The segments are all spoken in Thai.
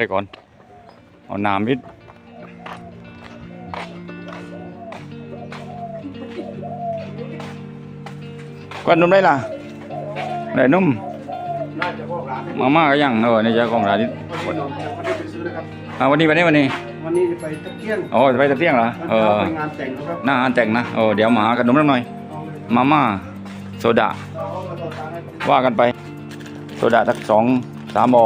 ได้ก่อน เอาน้ำนิดกวนนุ่มได้ล่ะได้นุ่มน่าจะพวกร้านมาม่าก็ยังเออนี่เจ้าของร้านนี่วันนี้วันนี้ไปซื้อนะครับอ่าวันนี้วันนี้วันนี้วันนี้จะไปตะเกียงโอ้จะไปตะเพียงเหรอเออไปงานแต่งนะครับหน้างานแต่งนะเออเดี๋ยวมาหาขนมนิดหน่อยมาม่าโซดาเอามาต่อทางให้ผมว่ากันไปโซดาสักสองสามบอ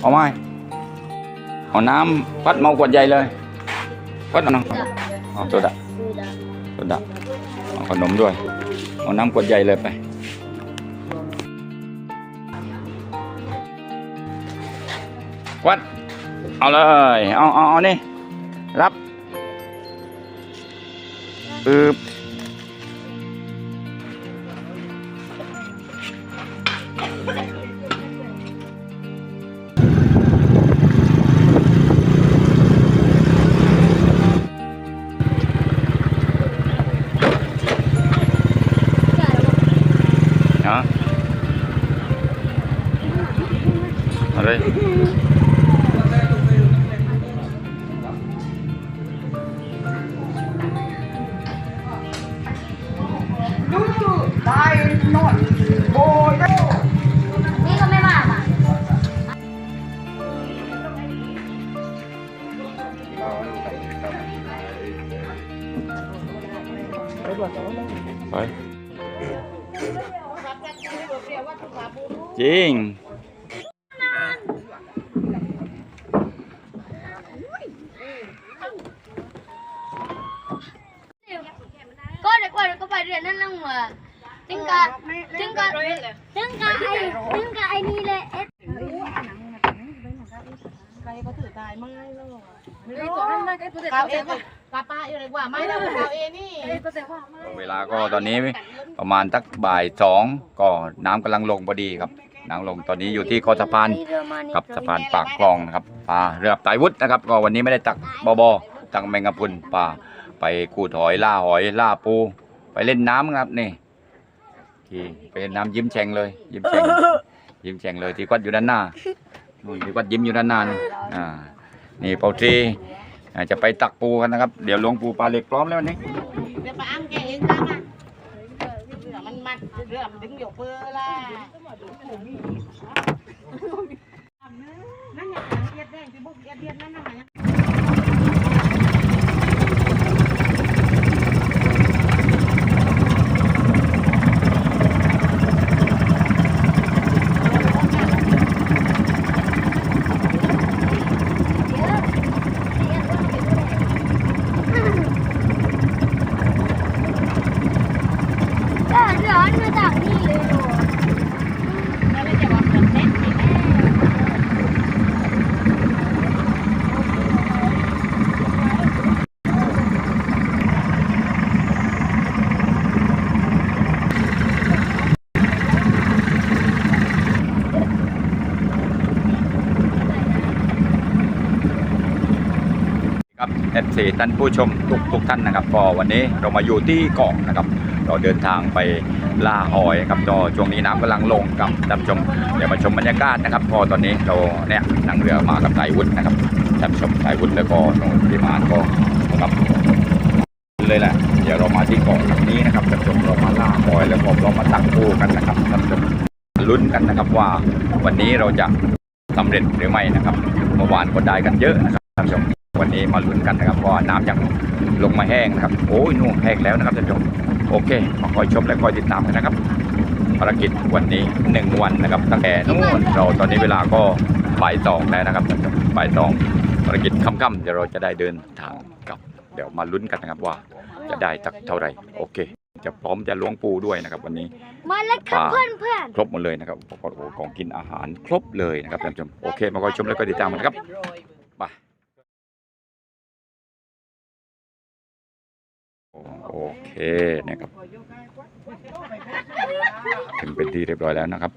เอาไหม เอาน้ำพัดเมากวดใหญ่เลยพัดเอาน้ำเอาโซดาโซดาเอาขนมด้วยเอาน้ำกวดใหญ่เลยไปกวัดเอาเลยเอาเอาเอานี่รับอึบ ไปจริง ก็เด็กว่าก็ไปเรียนนั่นนั่งมาถึงกะถึงกะถึงกะไอ้ถึงกะไอ้นี่เลยเอ็ด ใครก็ถือตายไม่หรอกไม่รู้เขาเองก็กาป้าอยู่เลยว่าไม่แล้วเขาเองนี่ เวลาก็ต อนนี้ประมาณสักบ่ายสองก็น้ำกำลังลงพอดีครับน้ำลงตอนนี้อยู่ที่คอสะพานกับสะพานปากคลองนะครับปลาเรือไตวุฒินะครับ ก็วันนี้ไม่ได้ตักบอบอตักแมงกะพรุนปลาไปกูดหอยล่าหอยล่าปู ไปเล่นน้ำครับนี่ที่ไปเล่นน้ำยิ้มแฉ่งเลย ยิ้มแฉ่งยิ้มแฉ่งเลยที่วัดอยู่ด้านหน้านู่นที่วัดยิ้มอยู่ด้านหน้านู่นอ่านี่เปาตรีจะไปตักปูกันนะครับ เดี๋ยวหลวงปูปลาเหล็กพร้อมแล้ววันนี้เดี๋ยวป้าอ้ำแกเองจ้ามมันมัด เรื่อมันถึงหยกเปื้อล่ะนั่นอย่างเอียดแดงที่บุกเอียดเดียนนั่นน่ะ ก็ร้อนมาจากนี่เลย แล้วไม่จะว่าเกิดเต้นนี่แม่ ครับเอฟซีท่านผู้ชมทุกทุกท่านนะครับก็วันนี้เรามาอยู่ที่เกาะนะครับเราเดินทางไปล่าหอยครับก็ช่วงนี้น้ำกำลังลงกับท่านผู้ชมเดี๋ยวมาชมบรรยากาศนะครับพอตอนนี้เราเนี่ยนั่งเรือมากับสายวุฒินะครับท่านผู้ชมสายวุฒิแล้วก็น้องพิมานก็นะครับเลยแหละเดี๋ยวเรามาที่เกาะแห่งนี้นะครับท่านผู้ชมเรามาล่าหอยแล้วก็เรามาตักปูกันนะครับท่านผู้ชมลุ้นกันนะครับว่าวันนี้เราจะสำเร็จหรือไม่นะครับเมื่อวานก็ได้กันเยอะนะครับท่านผู้ชม วันนี้มาลุ้นกันนะครับว่าน้ำยังลงมาแห้งนะครับ โอ้ยนู่นแห้งแล้วนะครับท่านผู้ชมโอเคมาคอยชมและคอยติดตามกันนะครับภารกิจวันนี้หนึ่งวันนะครับตั้งแต่นู่นเราตอนนี้เวลาก็บ่ายสองแล้วนะครับท่านผู้ชมบ่ายสองภารกิจค่ำๆเดี๋ยวเราจะได้เดินทางกลับ เดี๋ยวมาลุ้นกันนะครับว่าจะได้สักเท่าไหร่ โอเค จะพร้อมจะล้วงปูด้วยนะครับ วันนี้มาแล้วครับเพื่อนเพื่อนครบหมดเลยนะครับอุปกรณ์ของกินอาหารครบเลยนะครับท่านผู้ชมโอเค มาคอยชมและก็ติดตามกันนะครับ โอเคนะครับ ถึงเป็นที่เรียบร้อยแล้วนะครับ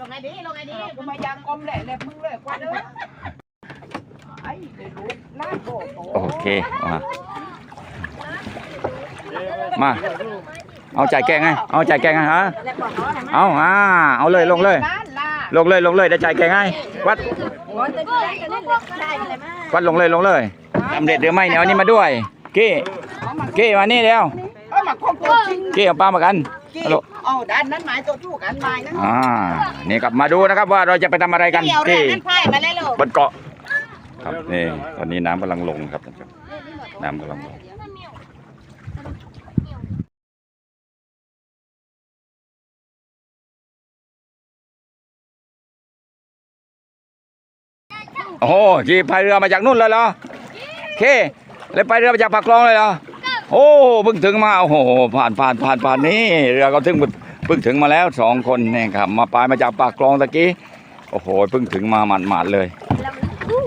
ลงไงดีลงไงดีกูมายังอมแหละแหละมึงเลยกว่าเด้อไอ้เดี๋ยวรู้ล้านโตโตโอเค มา มา เอาจ่ายแกงไง เอาจ่ายแกงไงฮะ เอาอ่าเอาเลยลงเลยล้านล้านลงเลยลงเลยได้ใจแกง่ายวัดก้อนตัวใหญ่กันนี่เลยได้อะไรมาวัดลงเลยลงเลยสำเร็จหรือไม่เนี่ยวันนี้มาด้วย เก้เก้มานี่แล้วเออมาคงตัวจริงเก้เอาปลามากันกี่ฮัลโหลเอาด้านนั้นหมายตัวชู้กันหมายนะอ่านี่ครับมาดูนะครับว่าเราจะไปทำอะไรกันเกี่ยวเรื่อที่งนั้นไพ่มาเลยลูกบนเกาะครับนี่ตอนนี้น้ำกำลังลงครับท่านผู้ชมน้ำกำลังลงโอ้โหขี่พายเรือมาจากนู่นเลยเหรอโอเค เลยพายเรือมาจากปากคลองเลยเหรอโอ้เพิ่งถึงมาโอ้โหผ่านผ่านผ่านผ่านนี่เรือก็ถึงเพิ่งถึงมาแล้วสองคนนี่ครับ มาปลายมาจากปากคลองตะกี้โอ้โหเพิ่งถึงมาหมาดๆเลย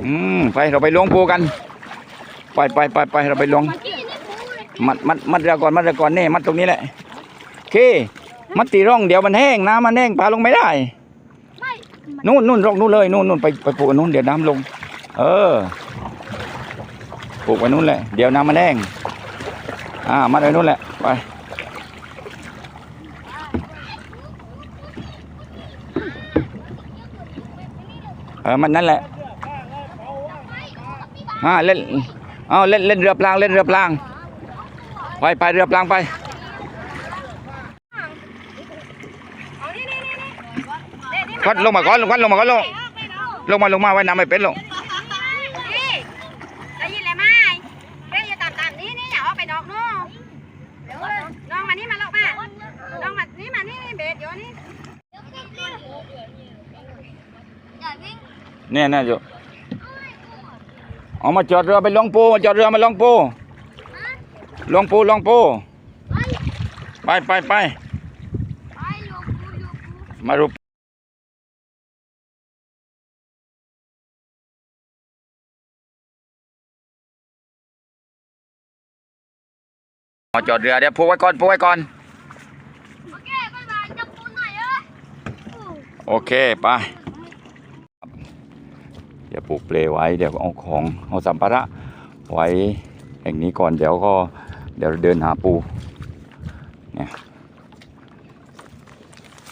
อืมไปเราไปล้วงปูกัน ไปไปไปไปเราไปล้วงมัดมัดมัดเรือก่อนมัดเรือก่อนนี่มัดตรงนี้แหละโอเค มัดตีร่องเดี๋ยวมันแห้งน้ำมันแห้งปลาลงไม่ได้นู่นนู่นร่องนู่นเลยนู่นนู่นไปไปปลูกอันนู่นเดี๋ยวน้ำลง เออ ปลูกไว้นู่นแหละ เดี๋ยวน้ำมันแห้งอ่า มัดไว้นู่นแหละ ไป เออ มันนั่นแหละอ่าเล่น เอาเล่นเล่นเรือพลางเล่นเรือพลาง ไปไปเรือพลางไปควัดลงมาก่อนควัดลงมาก่อนลงลงมาลงมาไว้น้ำไม่เป็นลง ได้ยินเลยไหมเร่งอย่าตามตามนี้นี่อย่าออกไปนอกนู่นเดี๋ยวลองมานี่มาลอกมาลองมานี่มานี่เบ็ดเดี๋ยวนี้ เนี่ยน่าจะเอามาจอดเรือไปลงปูมาจอดเรือมาลงปูลงปูลงปูไปไปไปมารูมาจอดเรือเดี๋ยวปูไว้ก่อนปูไว้ก่อน โอเคบ๊ายบายจับปูหน่อยเอ้ยโอเคไป เดี๋ยวปลูกเปลไว้เดี๋ยวเอาของเอาสัมภาระไว้แห่งนี้ก่อนเดี๋ยวก็เดี๋ยวเดินหาปูเนี่ย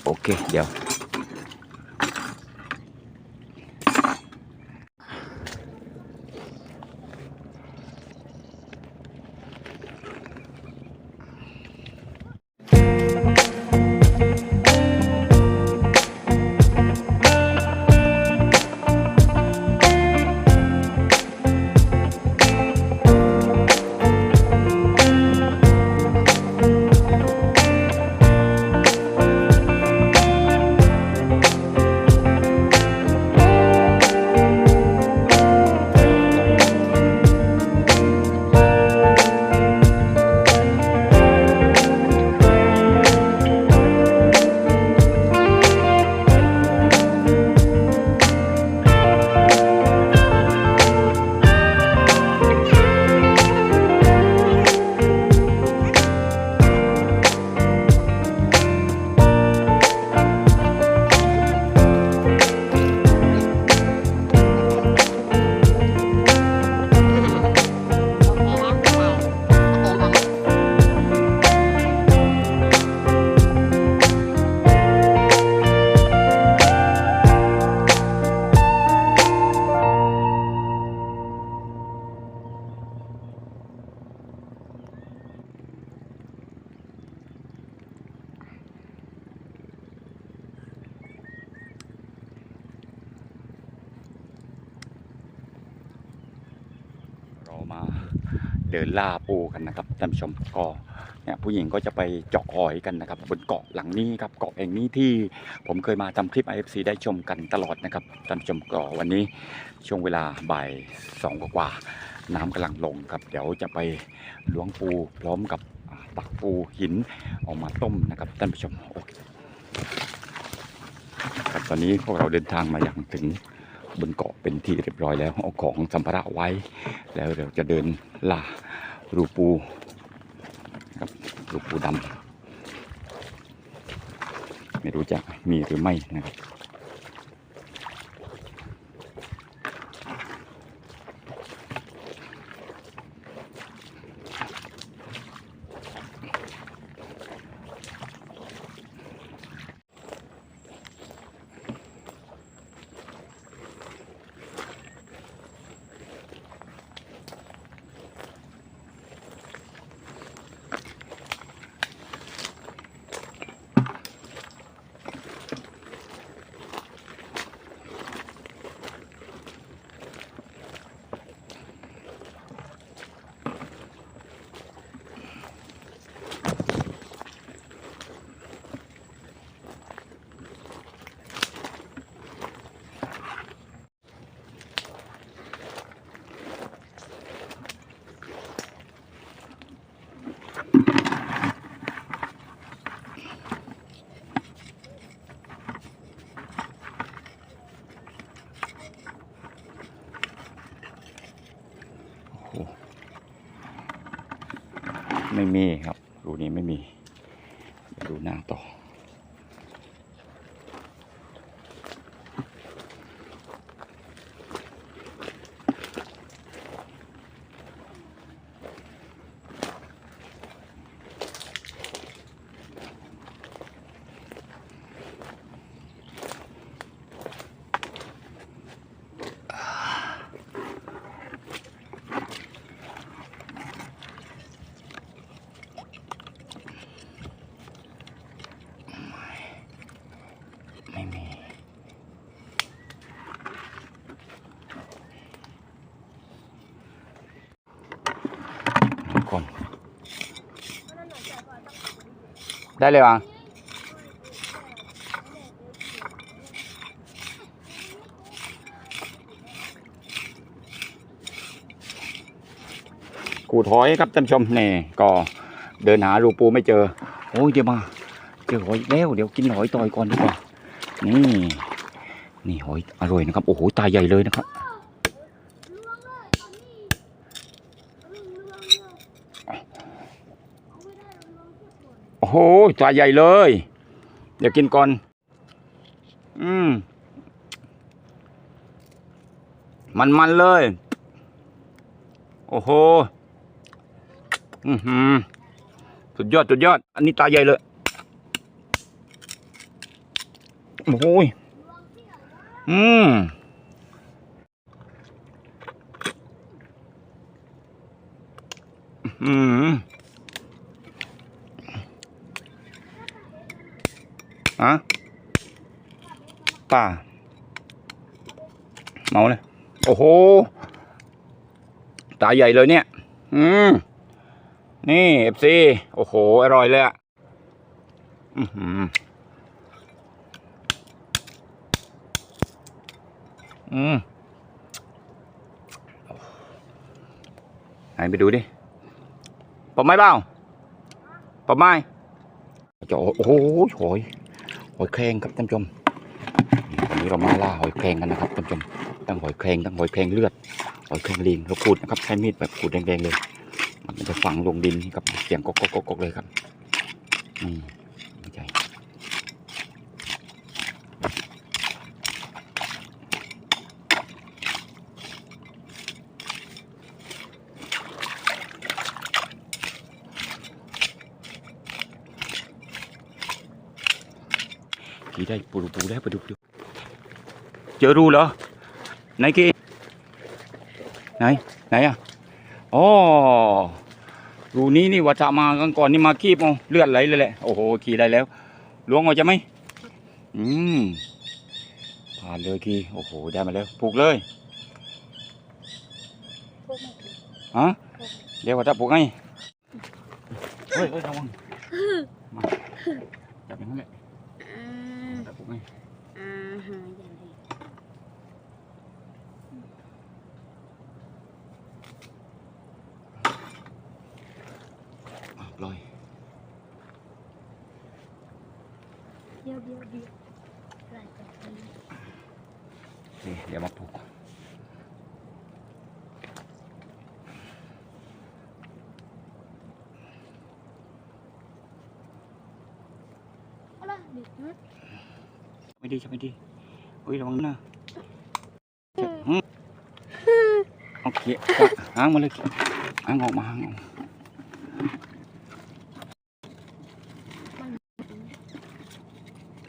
โอเคเดี๋ยว เดินล่าปูกันนะครับท่านผู้ชมก็เนี่ยผู้หญิงก็จะไปเจาะหอยกันนะครับ บนเกาะหลังนี้ครับเกาะแห่งนี้ที่ผมเคยมาทำคลิป IFC ได้ชมกันตลอดนะครับท่านผู้ชมก็วันนี้ช่วงเวลาบ่ายสองกว่าน้ำกำลังลงครับ เดี๋ยวจะไปล้วงปูพร้อมกับตักปูหินออกมาต้มนะครับท่านผู้ชมโอเคครับตอนนี้พวกเราเดินทางมาอย่างถึง บนเกาะเป็นที่เรียบร้อยแล้วเอาของสัมภาระไว้ แล้วเราจะเดินล่ารูปูครับรูปูดำไม่รู้จะมีหรือไม่นะครับ ม่มีครับรูนี้ไม่มีเดี๋ยวดูหน้าต่อ ไม่มี ทุกคน ได้เลยว่ะกูถอยครับท่านชมนี่ก็เดินหารูปูไม่เจอ โอ้ยเดี๋ยวมา เจอหอยอีกแล้ว เดี๋ยวกินหอยต่อยก่อนดีกว่า นี่ นี่หอยอร่อยนะครับ โอ้โห ตาใหญ่เลยนะครับ โอ้โห ตาใหญ่เลย เดี๋ยวกินก่อน อืม มันมันๆเลย โอ้โห อือหือสุดยอดสุดยอด อันนี้ตาใหญ่เลย โอ้โหยอืมอืม อะป่า เมาเลย โอ้โห ตาใหญ่เลยเนี่ย อืม นี่เอฟซีโอ้โห อร่อยเลยอะอือหืออืมไหนไปดูดิปอบไม้เปล่าปอบไม้จะโอ้โหหอย หอยแครงครับท่านผู้ชมวันนี้เรามาล่าหอยแครงกันนะครับท่านผู้ชมตั้งหอยแครงตั้งหอยแครงเลือดหอยแครงลิงเราขูดนะครับใช้มีดแบบขูดแดงๆเลย มันจะฝังลงดินกับเสียงก๊กก๊กก๊กเลยครับนี่ ได้ปูปูแล้วไปดูไปดูเจอรูเหรอไหนกี่ไหนไหนอะอ๋อรูนี้นี่วัชมากันก่อนนี่มาคีบเอาเลือดไหลเลยแหละโอ้โหขี่ได้แล้วล้วงเอาจะไหมอืมผ่านเลยกี่โอ้โหได้มาแล้วผูกเลยฮะเดี๋ยวว่าจะผูกไงเฮ้ยเฮ้ยระวังมาจับอย่างนั้นแหละ Alah, dia. ไม่ดีจะไม่ดีเฮ้ยระวังนะอืมโอเคหางมาเลยหางออกมาหางออก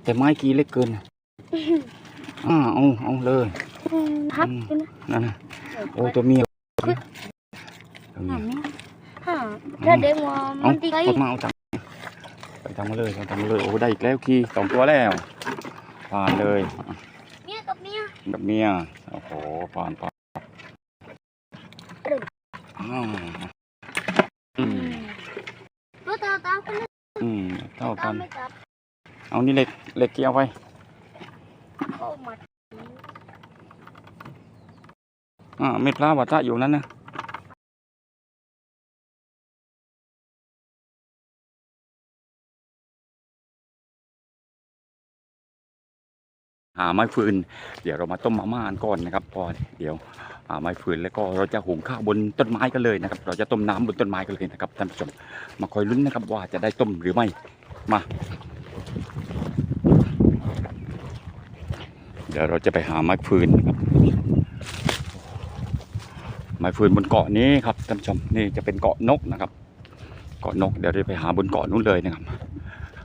แต่ไม้กีเล็กเกินนะอ่าเอาเอาเลย Hấp cái nó. นั่นนะโอ้ตัวเมียตัวเมีย Hả? Ra để mà เอา mình đi กดมาเอาจัง ไปทำมาเลยทำมาเลยโอ้ได้อีกแล้วคีสองตัวแล้วผ่านเลย Mía cặp mía. กับเมียโอ้โหผ่านผ่านอ้าวอืม Bữa tao tao cái อืมเท่า nó กัน tao mới cặp. เอานี่เหล็กเหล็กเกี่ยวไป Ô mà อ่าเม็ดพระวัตะอยู่นั้นนะ หาไม้ฟืน เดี๋ยวเรามาต้มมาม่ากันก่อนนะครับพอเดี๋ยวหาไม้ฟืนแล้วก็เราจะหุงข้าวบนต้นไม้กันเลยนะครับ เราจะต้มน้ำบนต้นไม้กันเลยนะครับท่านผู้ชมมาคอยลุ้นนะครับว่าจะได้ต้มหรือไม่มา เดี๋ยวเราจะไปหาไม้ฟืนนะครับไม้ฟืนบนเกาะนี้ครับท่านผู้ชมนี่จะเป็นเกาะนกนะครับเกาะนกเดี๋ยวเราไปหาบนเกาะนู้นเลยนะครับ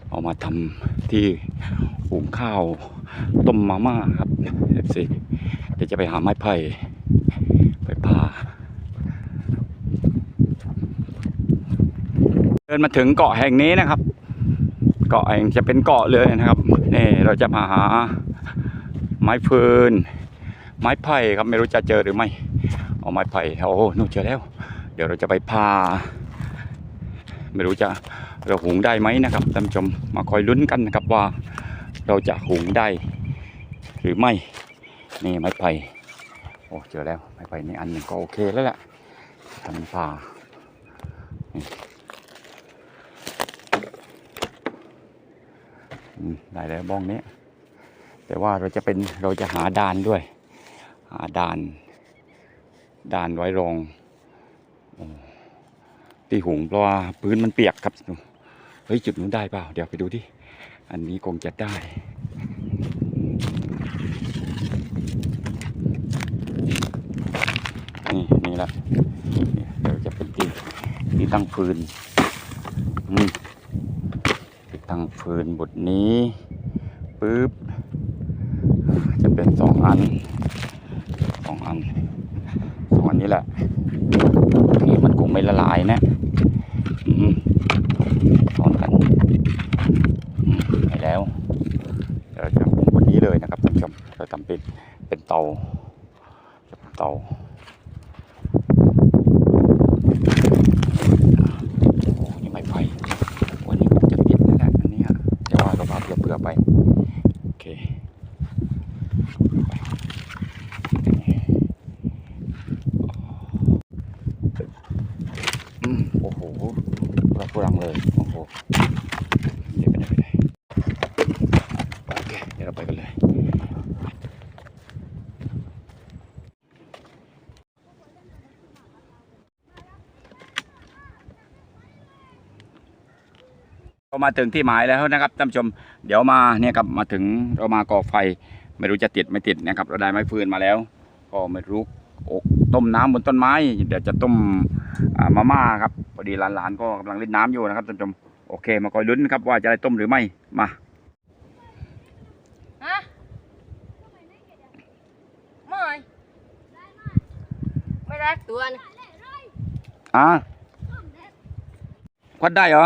เอามาทำที่หุงข้าว ต้มมาม่าครับเอฟซีเดี๋ยวจะไปหาไม้ไผ่ไปพาเดินมาถึงเกาะแห่งนี้นะครับ เกาะแห่งจะเป็นเกาะเลยนะครับนี่เราจะมาหาไม้ฟืน ไม้ไผ่ครับไม่รู้จะเจอหรือไม่เอาไม้ไผ่โอ้โหนู่นเจอแล้ว เดี๋ยวเราจะไปพาไม่รู้จะเราหุงได้ไหมนะครับท่านผู้ชมมาคอยลุ้นกันนะครับว่า เราจะหุงได้หรือไม่ นี่ไม้ไผ่โอ้เจอแล้วไม้ไผ่นี่อันหนึ่งก็โอเคแล้วแหละทำพานี่อืมได้แล้วบ้องนี้ แต่ว่าเราจะเป็นเราจะหาดานด้วย หาดานดานไว้รองโอ้ที่หุงเพราะว่าพื้นมันเปียกครับเฮ้ยจุดนู้นได้เปล่า เดี๋ยวไปดูดิ อันนี้คงจะได้ นี่นี่แหละเดี๋ยวจะเป็นที่ที่ตั้งฟืนที่ตั้งฟืนบทนี้ปึ๊บจะเป็นสองอันสองอันสองอันนี้แหละนี่มันคงไม่ละลายนะอืมซ้อนกันอืมไปแล้วเดี๋ยวเราจะปรุงบนนี้เลยนะครับท่านผู้ชมเราทำเป็นเป็นเตาจะเป็นเตา โอ้นี่ไม่ไฟวันนี้ผมจะติดนั่นแหละอันเนี้ยแต่ว่าเราพาเผื่อๆไป โอเคไปอืมโอ้โหเราพูรังเลย โอ้โห เดี๋ยวไปไหนไปไหนโอเค เดี๋ยวเราไปกันเลย เรา มาถึงที่หมายแล้วนะครับท่านผู้ชม เดี๋ยวมาเนี่ยครับมาถึงเรามาก่อไฟ ไม่รู้จะติดไม่ติดนะครับ เราได้ไม้ฟืนมาแล้ว ก็ไม่รู้อกต้มน้ำบนต้นไม้ เดี๋ยวจะต้มมาม่าครับพอดีหลานๆก็กำลังเล่นน้ำอยู่นะครับท่านผู้ชมโอเค มาคอยลุ้นนะครับว่าจะได้ต้มหรือไม่มาฮะไม่ไม่ได้ตัวนะอะควัดได้เหรอ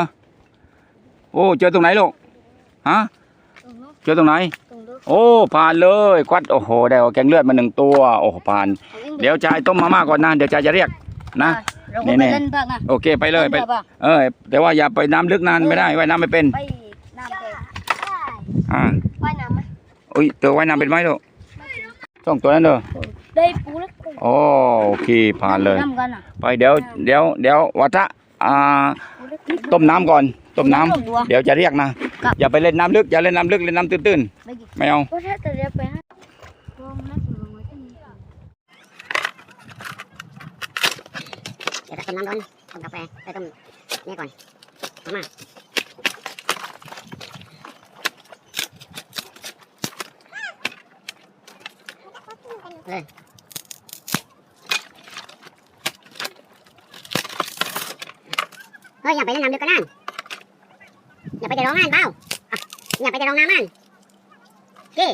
โอ้เจอตรงไหนลูกฮะตรงนู้นเจอตรงไหนตรงนู้นโอ้ผ่านเลยควัดโอ้โหได้แกงเลือดมาหนึ่งตัว โอ้โหผ่าน เดี๋ยวจะให้ต้มมาม่าก่อนนะเดี๋ยวจะจะเรียกนะเราก็ไปเล่นบ้างนะโอเคไปเลยไปเล่นบ้างเออแต่ว่าอย่าไปน้ำลึกนานไม่ได้ว่ายน้ำไม่เป็นไปน้ำแดงอ่าว่ายน้ำไหมอุ้ยเธอว่ายน้ำเป็นไหมลูกช่องตัวนั้นเด้อได้ปูแล้วกูโอ้โอเคผ่านเลยน้ำกันอะไปเดี๋ยวเดี๋ยวเดี๋ยววัตะอ่าปูแล้วกู ต้มน้ำก่อน ต้มน้ำต้มตัวเดี๋ยวจะเรียกนะครับอย่าไปเล่นน้ำลึก อย่าเล่นน้ำลึก เล่นน้ำตื้นไม่กี่ๆไม่เอา ก็ถ้าจะเรียกไปฮะลองนัดลงไว้ที่นี่เดี๋ยวต้มน้ำร้อนต้มกาแฟไปต้มนี่ก่อนมาม่าเออเฮ้ย อย่าไปเล่นน้ำลึกกันนั่นอย่าไปจะร้องงานเปล่าอย่าไปจะร้องน้ำมันเก้